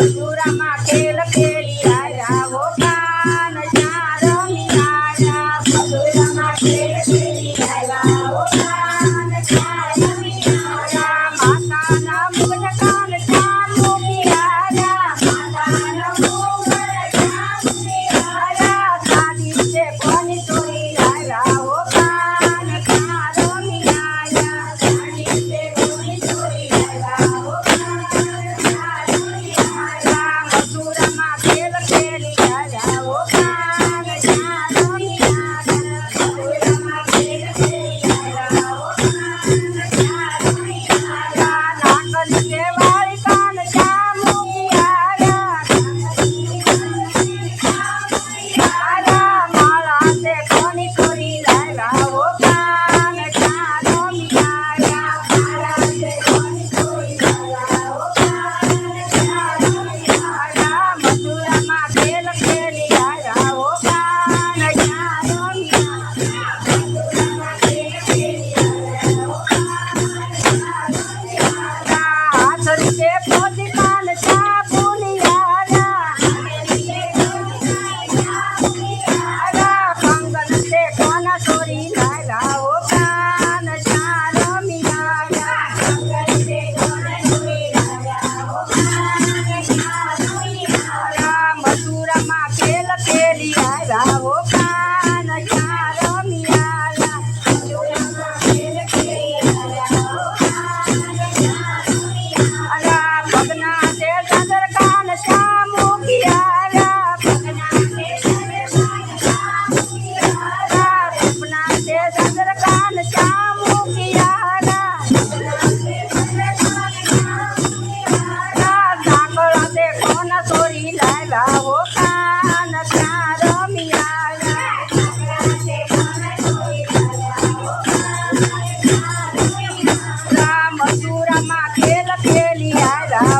Segura a. લાય લાવો કાન તારો રામ સુરા માં ખેલ ખેલી આયા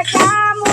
nagkamot.